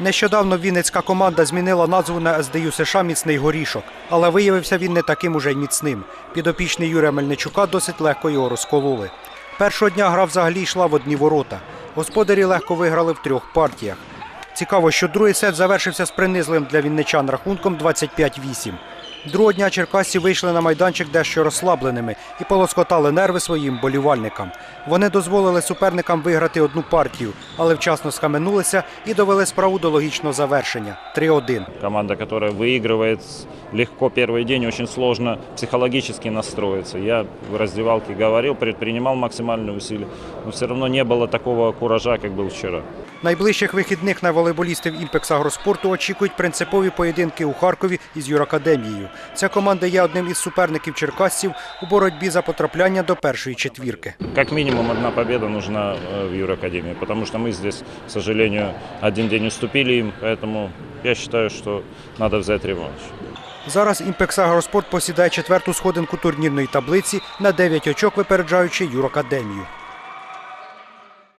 Нещодавно вінницька команда змінила назву на СДЮ США Міцний горішок, але виявився він не таким уже й міцним. Підопічний Юрія Мельничука досить легко його розкололи. Першого дня гра взагалі йшла в одні ворота. Господарі легко виграли в трьох партіях. Цікаво, що другий сет завершився з принизливим для вінничан рахунком 25-8. Другого дня черкасці вийшли на майданчик дещо розслабленими і полоскотали нерви своїм болівальникам. Вони дозволили суперникам виграти одну партію, але вчасно схаменулися і довели справу до логічного завершення 3-1. Команда, которая выигрывает легко первый день, очень сложно психологически настроиться. Я в раздевалке говорил, предпринимал максимальные усилия, но все равно не было такого куража, как был вчера. Найближчих вихідних на волейболістів «Імпекс Агроспорту» очікують принципові поєдинки у Харкові із Юракадемією. Ця команда є одним із суперників черкасців у боротьбі за потрапляння до першої четвірки. Как минимум одна победа нужна э, в Юракадемии, потому что мы здесь, к сожалению, один день уступили им, поэтому я считаю, что надо взять реванш. Зараз «Імпекс Агроспорт» посідає четверту сходинку турнірної таблиці на 9 очок, випереджаючи Юракадемію.